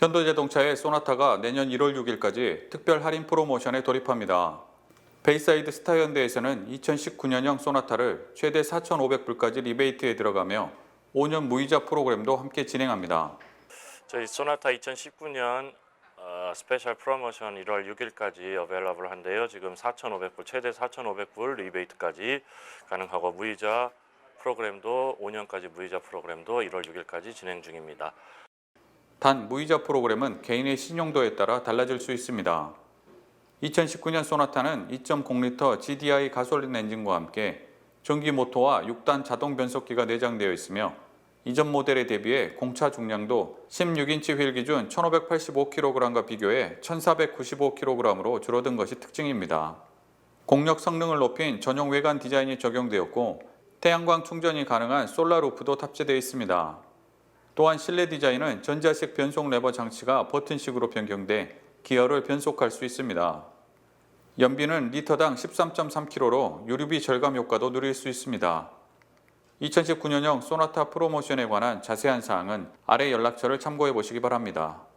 현대자동차의 소나타가 내년 1월 6일까지 특별 할인 프로모션에 돌입합니다. 베이사이드 스타현대에서는 2019년형 소나타를 최대 4,500불까지 리베이트에 들어가며 5년 무이자 프로그램도 함께 진행합니다. 저희 소나타 2019년 어, 스페셜 프로모션 1월 6일까지 어벨러블 한데요. 지금 4,500불 최대 4,500불 리베이트까지 가능하고 무이자 프로그램도 5년까지 무이자 프로그램도 1월 6일까지 진행 중입니다. 단 무이자 프로그램은 개인의 신용도에 따라 달라질 수 있습니다. 2019년 소나타는 2.0리터 GDI 가솔린 엔진과 함께 전기 모터와 6단 자동 변속기가 내장되어 있으며 이전 모델에 대비해 공차 중량도 16인치 휠 기준 1585kg과 비교해 1495kg으로 줄어든 것이 특징입니다. 공력 성능을 높인 전용 외관 디자인이 적용되었고 태양광 충전이 가능한 솔라 루프도 탑재되어 있습니다. 또한 실내 디자인은 전자식 변속 레버 장치가 버튼식으로 변경돼 기어를 변속할 수 있습니다. 연비는 리터당 13.3km로 유류비 절감 효과도 누릴 수 있습니다. 2019년형 소나타 프로모션에 관한 자세한 사항은 아래 연락처를 참고해 보시기 바랍니다.